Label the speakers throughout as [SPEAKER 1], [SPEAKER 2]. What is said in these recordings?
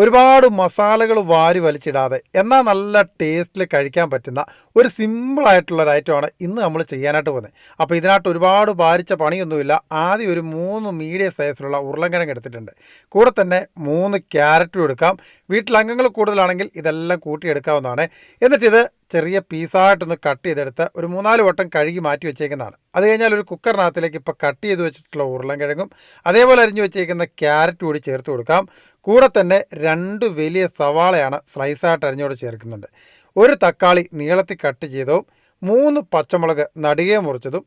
[SPEAKER 1] ഒരുപാട് മസാലകൾ വാരി വലിച്ചിടാതെ എന്നാൽ നല്ല ടേസ്റ്റിൽ കഴിക്കാൻ പറ്റുന്ന ഒരു സിമ്പിളായിട്ടുള്ള ഒരു ഐറ്റമാണ് ഇന്ന് നമ്മൾ ചെയ്യാനായിട്ട് പോകുന്നത്. അപ്പോൾ ഇതിനകത്ത് ഒരുപാട് ഭാരിച്ച പണിയൊന്നുമില്ല. ആദ്യം ഒരു മൂന്ന് മീഡിയം സൈസിലുള്ള ഉരുളൻകിഴങ്ങ് എടുത്തിട്ടുണ്ട്. കൂടെ തന്നെ മൂന്ന് ക്യാരറ്റും എടുക്കാം. വീട്ടിൽ അംഗങ്ങൾ കൂടുതലാണെങ്കിൽ ഇതെല്ലാം കൂട്ടിയെടുക്കാവുന്നതാണ് എന്നിട്ട് ഇത് ചെറിയ പീസായിട്ടൊന്ന് കട്ട് ചെയ്തെടുത്ത് ഒരു മൂന്നാൽ വട്ടം കഴുകി മാറ്റി വെച്ചേക്കുന്നതാണ്. അത് കഴിഞ്ഞാൽ ഒരു കുക്കറിനകത്തിലേക്ക് ഇപ്പോൾ കട്ട് ചെയ്ത് വെച്ചിട്ടുള്ള ഉരുളൻകിഴങ്ങും അതേപോലെ അരിഞ്ഞു വെച്ചേക്കുന്ന ക്യാരറ്റ് കൂടി ചേർത്ത് കൊടുക്കാം. കൂടെ തന്നെ രണ്ട് വലിയ സവാളയാണ് സ്ലൈസായിട്ട് അരിഞ്ഞോട് ചേർക്കുന്നുണ്ട്. ഒരു തക്കാളി നീളത്തിൽ കട്ട് ചെയ്തതും മൂന്ന് പച്ചമുളക് നടുകയെ മുറിച്ചതും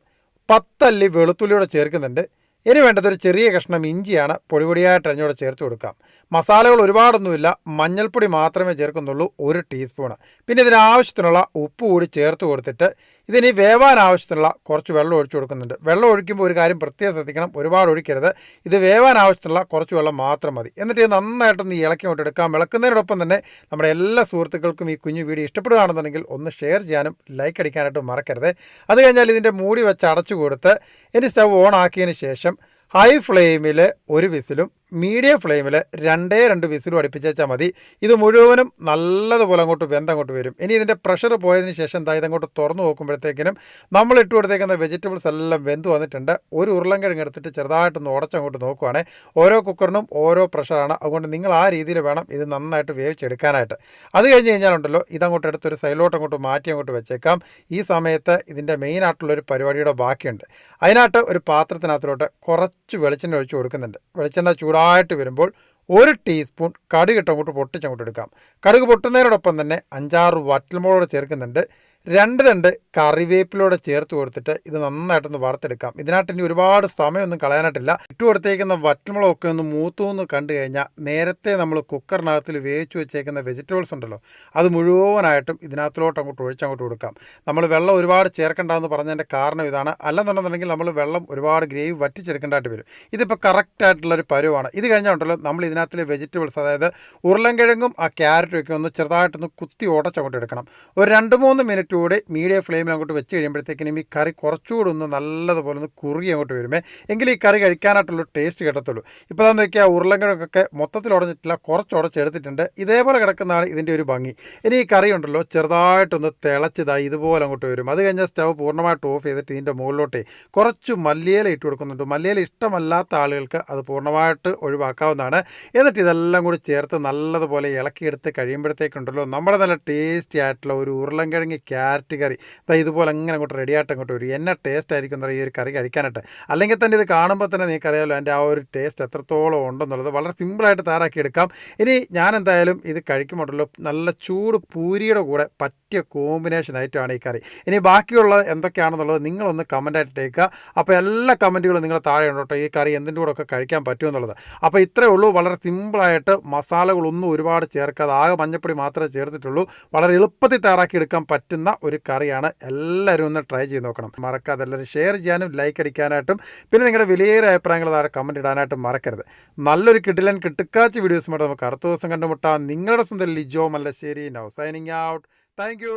[SPEAKER 1] പത്തല്ലി വെളുത്തുള്ളിയോടെ ചേർക്കുന്നുണ്ട്. ഇനി വേണ്ടത് ഒരു ചെറിയ കഷ്ണം ഇഞ്ചിയാണ് പൊടിപൊടിയായിട്ട് അരിഞ്ഞോടെ ചേർത്ത് കൊടുക്കാം. മസാലകൾ ഒരുപാടൊന്നുമില്ല. മഞ്ഞൾപ്പൊടി മാത്രമേ ചേർക്കുന്നുള്ളൂ. ഒരു ടീസ്പൂണ് പിന്നെ ഇതിന് ആവശ്യത്തിനുള്ള ഉപ്പ് കൂടി ചേർത്ത് കൊടുത്തിട്ട് ഇതിനി വേവാൻ ആവശ്യത്തിനുള്ള കുറച്ച് വെള്ളം ഒഴിച്ചു കൊടുക്കുന്നുണ്ട്. വെള്ളം ഒഴിക്കുമ്പോൾ ഒരു കാര്യം പ്രത്യേകം ശ്രദ്ധിക്കണം. ഒരുപാട് ഒഴിക്കരുത്. ഇത് വേവാൻ ആവശ്യത്തിനുള്ള കുറച്ച് വെള്ളം മാത്രം മതി. എന്നിട്ട് ഇത് നന്നായിട്ടൊന്ന് ഇളക്കി കൊണ്ട് എടുക്കാം. ഇളക്കുന്നതിനോടൊപ്പം തന്നെ നമ്മുടെ എല്ലാ സുഹൃത്തുക്കൾക്കും ഈ കുഞ്ഞു വീഡിയോ ഇഷ്ടപ്പെടുകയാണെന്നുണ്ടെങ്കിൽ ഒന്ന് ഷെയർ ചെയ്യാനും ലൈക്ക് അടിക്കാനായിട്ടും മറക്കരുത്. അത് കഴിഞ്ഞാൽ ഇതിന്റെ മൂടി വെച്ച് അടച്ചു കൊടുത്ത് ഇനി സ്റ്റവ് ഓൺ ആക്കിയതിന് ശേഷം ഹൈ ഫ്ലെയിമിൽ ഒരു വിസിലും മീഡിയം ഫ്ലെയിമിൽ രണ്ടേ രണ്ട് വിസിലും അടുപ്പിച്ചാൽ മതി. ഇത് മുഴുവനും നല്ലതുപോലെ അങ്ങോട്ട് വെന്തങ്ങോട്ട് വരും. ഇനി ഇതിന്റെ പ്രഷർ പോയതിന് ശേഷം ദാ ഇതങ്ങോട്ട് തുറന്നു നോക്കുമ്പോഴത്തേക്കിനും നമ്മൾ ഇട്ട് കൊടുത്തേക്കുന്ന വെജിറ്റബിൾസ് എല്ലാം വെന്ത് വന്നിട്ടുണ്ട്. ഒരു ഉരുളൻകിഴങ്ങ് എടുത്തിട്ട് ചെറുതായിട്ടൊന്ന് ഉടച്ചങ്ങോട്ട് നോക്കുവാണേ. ഓരോ കുക്കറിനും ഓരോ പ്രഷറാണ്. അതുകൊണ്ട് നിങ്ങൾ ആ രീതിയിൽ വേണം ഇത് നന്നായിട്ട് വേവിച്ചെടുക്കാനായിട്ട്. അത് കഴിഞ്ഞ് കഴിഞ്ഞാലുണ്ടല്ലോ ഇതങ്ങോട്ട് എടുത്തൊരു സൈഡിലോട്ട് അങ്ങോട്ട് മാറ്റി അങ്ങോട്ട് വെച്ചേക്കാം. ഈ സമയത്ത് ഇതിന്റെ മെയിൻ ആയിട്ടുള്ളൊരു പരിപാടിയുടെ ബാക്കിയുണ്ട്. അതിനായിട്ട് ഒരു പാത്രത്തിനകത്തിലോട്ട് കുറച്ച് വെളിച്ചെണ്ണ ഒഴിച്ച് കൊടുക്കുന്നുണ്ട്. വെളിച്ചെണ്ണ ചൂടായിട്ട് വരുമ്പോൾ ഒരു ടീസ്പൂൺ കടുക് ഇട്ട് അങ്ങോട്ട് പൊട്ടിച്ചങ്ങോട്ട് എടുക്കാം. കടുക് പൊട്ടുന്നതിനോടൊപ്പം തന്നെ അഞ്ചാറ് വറ്റൽമുളക് ചേർക്കുന്നുണ്ട്. രണ്ട് രണ്ട് കറിവേപ്പിലൂടെ ചേർത്ത് കൊടുത്തിട്ട് ഇത് നന്നായിട്ടൊന്ന് വറുത്തെടുക്കാം. ഇതിനായിട്ട് ഇനി ഒരുപാട് സമയമൊന്നും കളയാനായിട്ടില്ല. ഇട്ട് കൊടുത്തേക്കുന്ന വറ്റൽമുളകൊക്കെ ഒന്ന് മൂത്തു എന്ന് കണ്ടു കഴിഞ്ഞാൽ നേരത്തെ നമ്മൾ കുക്കറിനകത്തിൽ വേവിച്ച് വെച്ചേക്കുന്ന വെജിറ്റബിൾസ് ഉണ്ടല്ലോ അത് മുഴുവനായിട്ടും ഇതിനകത്തിലോട്ട് അങ്ങോട്ട് ഒഴിച്ചങ്ങോട്ട് കൊടുക്കാം. നമ്മൾ വെള്ളം ഒരുപാട് ചേർക്കേണ്ടതെന്ന് പറഞ്ഞതിന്റെ കാരണം ഇതാണ്. അല്ലെന്നുണ്ടെന്നുണ്ടെങ്കിൽ നമ്മൾ വെള്ളം ഒരുപാട് ഗ്രേവി വറ്റിച്ചെടുക്കേണ്ടതായിട്ട് വരും. ഇതിപ്പോൾ കറക്റ്റായിട്ടുള്ളൊരു പരുവാണ്. ഇത് കഴിഞ്ഞാൽ ഉണ്ടല്ലോ നമ്മൾ ഇതിനകത്തിലെ വെജിറ്റബിൾസ് അതായത് ഉരുളൻകിഴങ്ങും ആ ക്യാരറ്റും ഒക്കെ ഒന്ന് ചെറുതായിട്ടൊന്ന് കുത്തി ഉടച്ചങ്ങോട്ട് എടുക്കണം. ഒരു രണ്ട് മൂന്ന് മിനിറ്റ് കൂടി മീഡിയം ഫ്ലെയിമിൽ അങ്ങോട്ട് വെച്ച് കഴിയുമ്പോഴത്തേക്കിനും ഈ കറി കുറച്ചുകൂടി ഒന്ന് നല്ലതുപോലെ ഒന്ന് കുറുകി അങ്ങോട്ട് വരുമേ. എങ്കിൽ ഈ കറി കഴിക്കാനായിട്ടുള്ള ടേസ്റ്റ് കിട്ടത്തുള്ളൂ. ഇപ്പോൾ എന്താണെന്ന് വെച്ചാൽ ഉരുളങ്കിഴക്കൊക്കെ മൊത്തത്തിൽ ഉടഞ്ഞിട്ടില്ല കുറച്ച് ഉടച്ചെടുത്തിട്ടുണ്ട്. ഇതേപോലെ കിടക്കുന്നതാണ് ഇതിന്റെ ഒരു ഭംഗി. ഇനി ഈ കറി ഉണ്ടല്ലോ ചെറുതായിട്ടൊന്ന് തിളച്ചതായി ഇതുപോലെ അങ്ങോട്ട് വരും. അത് കഴിഞ്ഞാൽ സ്റ്റവ് പൂർണമായിട്ട് ഓഫ് ചെയ്തിട്ട് ഇതിന്റെ മുകളിലോട്ടേ കുറച്ച് മല്ലിയില ഇട്ട് കൊടുക്കുന്നുണ്ട്. മല്ലിയില ഇഷ്ടമല്ലാത്ത ആളുകൾക്ക് അത് പൂർണമായിട്ട് ഒഴിവാക്കാവുന്നതാണ്. എന്നിട്ട് ഇതെല്ലാം കൂടി ചേർത്ത് നല്ലതുപോലെ ഇളക്കിയെടുത്ത് കഴിയുമ്പോഴത്തേക്കുണ്ടല്ലോ നമ്മുടെ നല്ല ടേസ്റ്റി ആയിട്ടുള്ള ഒരു ഉരുളൻകിഴങ്ങ് ക്യാരറ്റ് കറി. ഇതാ ഇതുപോലെ അങ്ങനെ അങ്ങോട്ട് റെഡി ആയിട്ട് അങ്ങോട്ട് വരും. എന്നെ ടേസ്റ്റ് ആയിരിക്കും എന്താ ഈ ഒരു കറി കഴിക്കാനായിട്ട്. അല്ലെങ്കിൽ തന്നെ ഇത് കാണുമ്പോൾ തന്നെ നിങ്ങൾക്കറിയാമല്ലോ എന്റെ ആ ഒരു ടേസ്റ്റ് എത്രത്തോളം ഉണ്ടെന്നുള്ളത് വളരെ സിമ്പിളായിട്ട് തയ്യാറാക്കി എടുക്കാം ഇനി ഞാൻ എന്തായാലും ഇത് കഴിക്കുമ്പോഴല്ലോ നല്ല ചൂട് പൂരിയുടെ കൂടെ പറ്റിയ കോമ്പിനേഷൻ ആയിട്ടാണ് ഈ കറി. ഇനി ബാക്കിയുള്ള എന്തൊക്കെയാണെന്നുള്ളത് നിങ്ങളൊന്ന് കമന്റായിട്ട് ടേക്കുക അപ്പോൾ എല്ലാ കമന്റുകളും നിങ്ങൾ താഴെ ഉണ്ടോട്ടോ ഈ കറി എന്തിന്റെ കൂടെ ഒക്കെ കഴിക്കാൻ പറ്റുമെന്നുള്ളത് അപ്പോൾ ഇത്രയേ ഉള്ളൂ. വളരെ സിമ്പിളായിട്ട് മസാലകളൊന്നും ഒരുപാട് ചേർക്കാതെ ആകെ മഞ്ഞപ്പൊടി മാത്രമേ ചേർത്തിട്ടുള്ളൂ. വളരെ എളുപ്പത്തിൽ തയ്യാറാക്കി എടുക്കാൻ പറ്റുന്ന ഒരു കറിയാണ്. എല്ലാവരും ഒന്ന് ട്രൈ ചെയ്ത് നോക്കണം. മറക്കാതെ എല്ലാവരും ഷെയർ ചെയ്യാനും ലൈക്ക് അടിക്കാനായിട്ടും പിന്നെ നിങ്ങളുടെ വിലയേറെ അഭിപ്രായങ്ങൾ താഴെ കമന്റ് ഇടാനായിട്ടും മറക്കരുത്. നല്ലൊരു കിട്ടിലൻ കിട്ടുക്കാച്ച വീഡിയോസുമായിട്ട് നമുക്ക് അടുത്ത ദിവസം കണ്ടുമുട്ടാം. നിങ്ങളുടെ സ്വന്തം Lijo Mallasseri. Now signing out thank